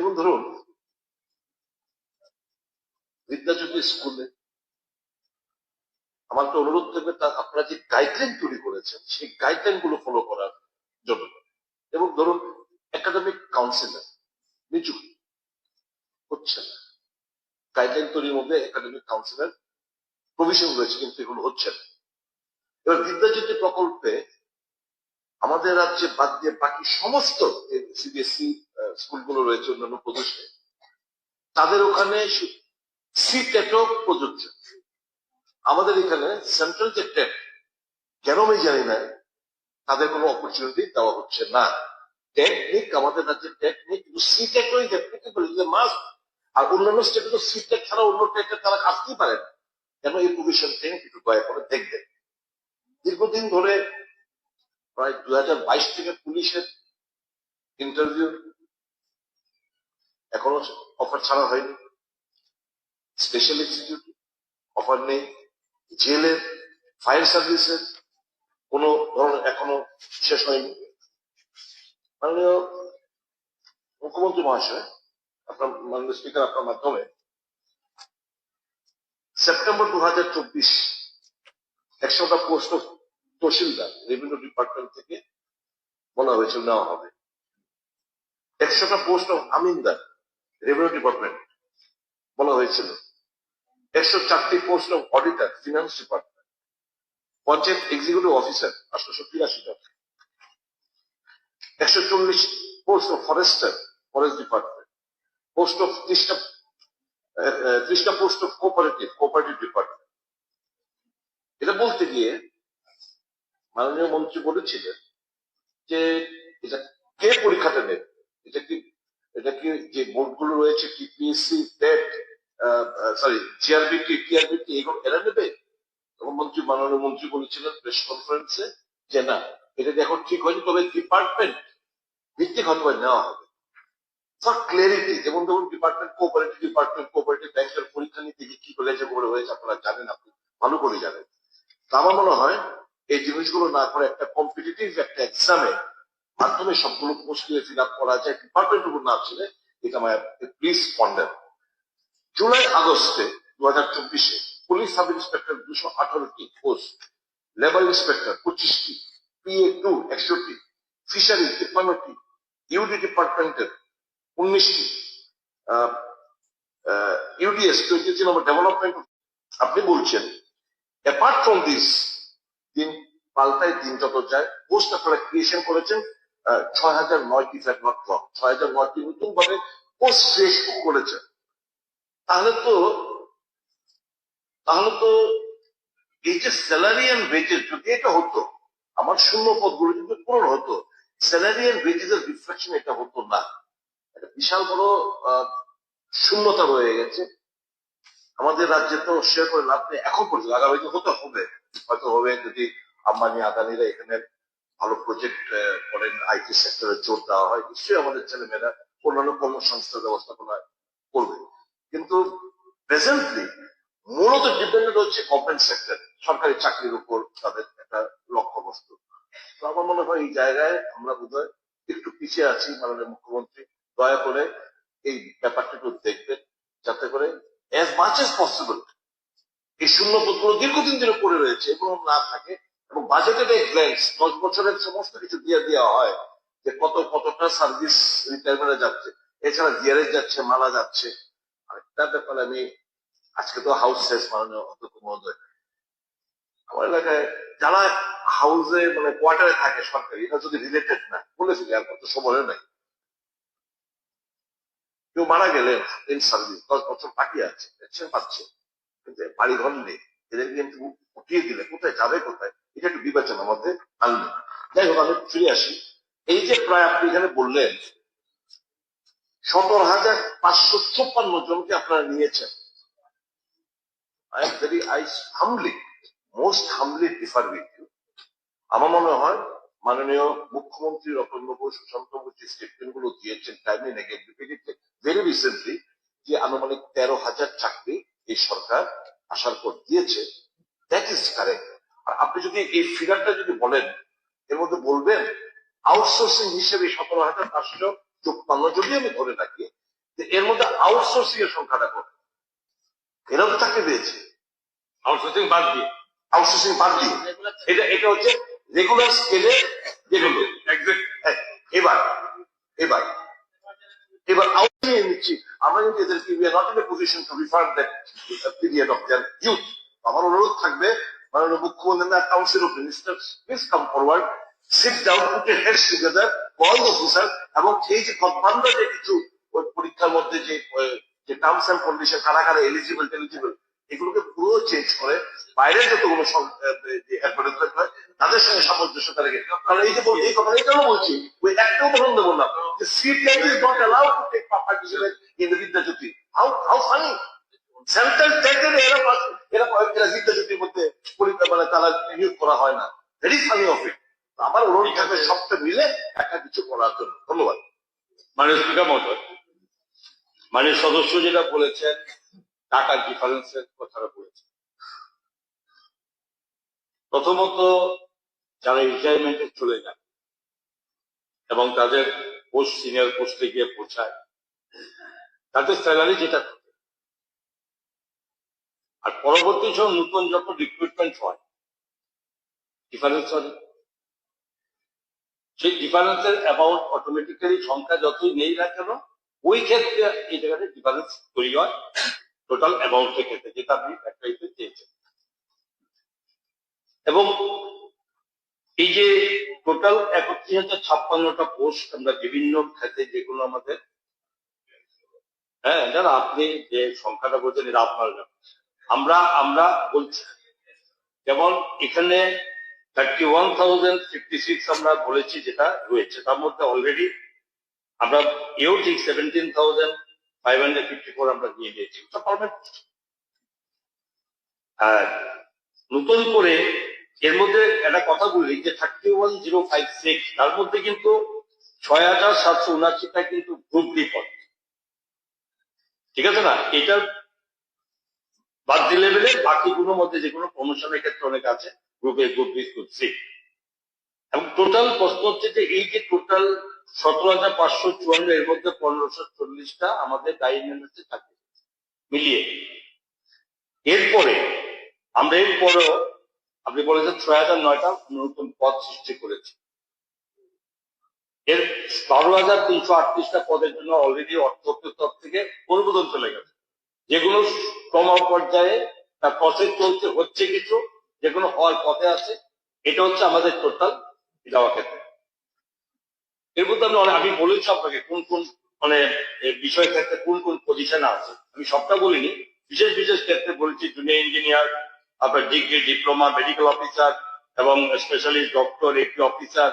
যেমন ধরুন, বিদ্যাজ্যোতি স্কুলে আমার তো অনুরোধ থাকবে, তা আপনারা যে গাইডলাইন তৈরি করেছেন, সেই গাইডলাইনগুলো ফলো করার জন্য। এবং ধরুন একাডেমিক কাউন্সিলর নিযুক্ত হচ্ছে না। গাইডলাইন তৈরির মধ্যে একাডেমিক কাউন্সিলর প্রভিশন রয়েছে, কিন্তু এগুলো হচ্ছে না। এবার বিদ্যাজ্যোতি প্রকল্পে আমাদের রাজ্যে বাদ দিয়ে বাকি সমস্ত সিবিএসই স্কুলগুলো রয়েছে, অন্যান্য প্রদেশে, তাদের ওখানে সি টেটও প্রযোজ্য। আমাদের এখানে সেন্ট্রাল যে টেট কেন আমি জানি না, তাদের কোনো অপরচুনিটি দেওয়া হচ্ছে না। টেকনিক আমাদের রাজ্যের টেকনিক কিন্তু সি টেটও অ্যাপ্লিকেবল ইজ মাস্ট আর অন্যান্য স্টেটে তো সি টেক ছাড়া অন্য টেটে তারা আসতেই পারে না। কেন এই প্রভিশন প্রভিশনটি একটু দয়া করে দেখবেন। দীর্ঘদিন ধরে প্রায় দুই থেকে পুলিশের ইন্টারভিউ এখনও অফার ছাড়া হয়নি। স্পেশাল ইনস্টিটিউট অফার নেই। জেলের ফায়ার সার্ভিসের কোন ধরনের এখনও শেষ হয়নি। মাননীয় মুখ্যমন্ত্রী মহাশয়, আপনার মাননীয় স্পিকার আপনার মাধ্যমে সেপ্টেম্বর দু হাজার চব্বিশ, একশোটা পোস্ট তহসিলদার রেভিনিউ ডিপার্টমেন্ট থেকে বলা হয়েছিল নেওয়া হবে। একশোটা পোস্ট অফ আমিনদার রেভিনিউ ডিপার্টমেন্ট বলা হয়েছিল। একশো চারটি post of auditor finance department panchayat executive officer আঠারোশো তিরাশিটা একশো চল্লিশ post of forester forest department post of ত্রিশটা ত্রিশটা post of cooperative cooperative department এটা বলতে গিয়ে মাননীয় মন্ত্রী বলেছিলেন যে এটা কে পরীক্ষাটা নেবে? এটা কি এটা কি যে বোর্ডগুলো রয়েছে, TPSC, TET sorry GRBT TRBT এগুলো এরা নেবে? তখন মন্ত্রী, মাননীয় মন্ত্রী বলেছিলেন প্রেস কনফারেন্সে যে না, এটা এখন ঠিক হয়নি, তবে ডিপার্টমেন্ট ভিত্তিক হয়তো নেওয়া হবে। ফর ক্লিয়ারিটি যেমন ধরুন ডিপার্টমেন্ট কোঅপারেটিভ ডিপার্টমেন্ট কোঅপারেটিভ ব্যাংকের পরীক্ষা নিতে গিয়ে কি করে হয়েছে আপনারা জানেন, আপনি ভালো করে জানেন। তা আমার মনে হয় এই জিনিসগুলো না করে একটা কম্পিটিটিভ একটা এক্সামে মাধ্যমে সবগুলো পোস্ট দিয়ে ফিল আপ করা যায় ডিপার্টমেন্ট উপর না ছিল এটা আমার প্লিজ পন্ডার জুলাই আগস্টে দু হাজার চব্বিশে পুলিশ সাব ইন্সপেক্টর দুশো আঠারোটি পোস্ট লেবার ইন্সপেক্টর পঁচিশটি পিএ টু একশোটি ফিশারি তিপ্পান্নটি ইউডি ডিপার্টমেন্টের উনিশটি UDs twenty three number development আপনি বলছেন। অ্যাপার্ট ফ্রম দিস দিন পাল্টায় দিন যত যায়। পোস্ট আপনারা ক্রিয়েশন করেছেন ছয় হাজার নয়টি নট ছয় হাজার নয়টি নতুন ভাবে পোস্ট করেছেন। তাহলে তো তাহলে তো এই যে স্যালারি যদি এটা হতো, আমার শূন্য পদগুলো যদি পূরণ হতো স্যালারি অ্যান্ড এর রিফ্লেকশন এটা হতো না। একটা বিশাল বড় শূন্যতা রয়ে গেছে। আমাদের রাজ্যে তো শেয়ার করে লাভ নেই। এখন পর্যন্ত আগামী দিন হতে হবে। হয়তো হবে যদি আম্বানি, আদানিরা এখানে ভালো প্রজেক্ট করেন আইটি সেক্টরে জোর দেওয়া হয়, নিশ্চয়ই আমাদের ছেলেমেয়েরা অন্যান্য কর্মসংস্থান ব্যবস্থাপনা করবে। কিন্তু প্রেজেন্টলি মূলত ডিপেন্ডেন্ট হচ্ছে গভর্নমেন্ট সেক্টর সরকারি চাকরির উপর তাদের একটা লক্ষ্যবস্তু। তো আমার মনে হয় এই জায়গায় আমরা বোধহয় একটু পিছিয়ে আছি মাননীয় মুখ্যমন্ত্রী। দয়া করে এই ব্যাপারটা একটু দেখবেন, যাতে করে অ্যাজ মাচ এস পসিবল এই শূন্য পদগুলো দীর্ঘদিন ধরে পড়ে রয়েছে, এগুলো না থাকে। এবং বাজেটের এই গ্ল্যান্স দশ বছরের সমস্ত কিছু দিয়ে দেওয়া হয় যে কত, কতটা সার্ভিস রিটায়ারমেন্টে যাচ্ছে। এছাড়া জিয়ারেজ যাচ্ছে, মালা যাচ্ছে। আরেকটা ব্যাপারে আমি আজকে তো হাউস শেষ, মাননীয় অধ্যক্ষ মহোদয়। আমার এলাকায় যারা হাউসে মানে কোয়ার্টারে থাকে সরকারি এটা যদি রিলেটেড না, বলে আর কত সময় নাই। কেউ মারা গেলেন ইন সার্ভিস দশ বছর বাকি আছে পেনশন পাচ্ছে। কিন্তু বাড়ি ঘর নেই। এদের কিন্তু উঠিয়ে দিলে কোথায়, যাবে কোথায়, এটা একটু বিবেচনার মধ্যে আনবে যাই হোক, আমি ফিরে আসি। এই যে প্রায় আপনি এখানে বললেন, সতেরো হাজার পাঁচশো চুপ্পান্ন জনকে আপনারা নিয়েছেন। I am very I humbly most humbly differ with you আমার মনে হয় মাননীয় মুখ্যমন্ত্রী রতন বাবু সুশান্ত বাবু যে স্টেটমেন্টগুলো দিয়েছেন টাইমে নেগে ভেরি রিসেন্টলি যে আনুমানিক তেরো হাজার চাকরি এই সরকার আসার পর দিয়েছে দ্যাট ইজ কারেক্ট আর আপনি যদি এই ফিগারটা যদি বলেন এর মধ্যে বলবেন আউটসোর্সিং হিসেবে সতেরো হাজার পাঁচশো চুপ্পান্ন যদি আমি ধরে রাখি যে এর মধ্যে আউটসোর্সিং এর সংখ্যাটা কত? এরাও তো চাকরি পেয়েছে। আউটসোর্সিং বাদ দিয়ে। আউটসোর্সিং বাদ দিয়ে। এটা এটা হচ্ছে রেগুলার স্কেলে যেগুলো। হ্যাঁ, এবার এবার এবার আউটসোর্সিং নিচ্ছি। আমরা কিন্তু এদেরকে we are not in a position to refer that period of their youth আমার অনুরোধ থাকবে মাননীয় মুখ্যমন্ত্রী না council of ministers please come forward sit down put their heads together all officer এবং এই যে কদবান্ধা যে কিছু ওই পরীক্ষার মধ্যে যে যে টার্মস এন্ড কন্ডিশন কারা কারা এলিজিবল এলিজিবল এগুলোকে পুরো চেঞ্জ করে বাইরের যতগুলো অ্যাডভার্টাইজমেন্ট তাদের সঙ্গে সামঞ্জস্যতা রেখে। কারণ এই যে এই কথা এটাও বলছি ওই একটা উদাহরণ দেবো না। যে seat line is not allowed to take participate in the Vidyajyoti how how funny central টেকের এরা পাস- এরা এরা বিদ্যাজ্যোতির মধ্যে মানে তারা নিয়োগ করা হয় না। ভেরি ফানি অফ ইট আমার অনুরোধ থাকবে সবটা মিলে একটা কিছু করার জন্য। ধন্যবাদ। মানে স্পিকার মহোদয় মানে সদস্য যেটা বলেছেন টাকার ডিফারেন্সের কথাটা বলেছেন। প্রথমত যারা রিটায়ারমেন্টে চলে যান এবং তাদের পোস্ট সিনিয়র পোস্টে গিয়ে পৌঁছায়, তাদের স্যালারি যেটা থাকে। আর পরবর্তী সময় নতুন যখন রিক্রুটমেন্ট হয় ডিফারেন্স হয় সেই ডিফারেন্সের অ্যামাউন্ট অটোমেটিক্যালি সংখ্যা যতই নেই না কেন, ওই ক্ষেত্রে এই জায়গাতে ডিফারেন্স তৈরি হয় টোটাল অ্যামাউন্টের ক্ষেত্রে, যেটা আপনি ফ্যাক্টরিতে চেয়েছেন এবং এই যে টোটাল একত্রিশ হাজার ছাপ্পান্নটা পোস্ট আমরা বিভিন্ন খাতে যেগুলো আমাদের হ্যাঁ যারা আপনি যে সংখ্যাটা বলছেন এটা আপনার। আমরা আমরা বলছি, যেমন এখানে thirty one thousand fifty six আমরা বলেছি যেটা রয়েছে, তার মধ্যে অলরেডি আমরা এও ঠিক seventeen thousand five hundred fifty four আমরা নিয়ে নিয়েছি ওটা পারমানেন্ট আর নতুন করে এর মধ্যে একটা কথা বলি যে thirty one zero five six তার মধ্যে কিন্তু ছয় হাজার সাতশো উনাশিটা কিন্তু গ্রুপ ডি পদ ঠিক আছে না? এটা বাদ দিলে বেলে বাকিগুলোর মধ্যে যে কোনো প্রমোশনের ক্ষেত্রে অনেক আছে group A group B group C এবং টোটাল প্রশ্ন হচ্ছে যে এই যে টোটাল সতেরো হাজার পাঁচশো চুয়ান্ন, এর মধ্যে পনেরোশো চল্লিশটা আমাদের গাইডলাইন্সে থাকে, মিলিয়ে। এরপরে, আমরা এরপরেও আপনি বলেছেন ছয় হাজার নয়টা নতুন পদ সৃষ্টি করেছি। এর বারো হাজার তিনশো আটত্রিশটা পদের জন্য অলরেডি অর্থ তরফ থেকে অনুমোদন চলে গেছে। যেগুলো ক্রম পর্যায়ে তার প্রসেস চলছে, হচ্ছে কিছু যেগুলো হওয়ার পথে আছে, এটা হচ্ছে আমাদের টোটাল দেওয়া ক্ষেত্রে। এর মধ্যে আমি অনেক- আমি বলেছি আপনাকে কোন কোন মানে বিষয় ক্ষেত্রে কোন কোন পজিশনে আছে। আমি সবটা বলিনি। বিশেষ বিশেষ ক্ষেত্রে বলেছি জুনিয়র ইঞ্জিনিয়ার আপনার ডিগ্রি ডিপ্লোমা মেডিকেল অফিসার এবং স্পেশালিস্ট ডক্টর এপি অফিসার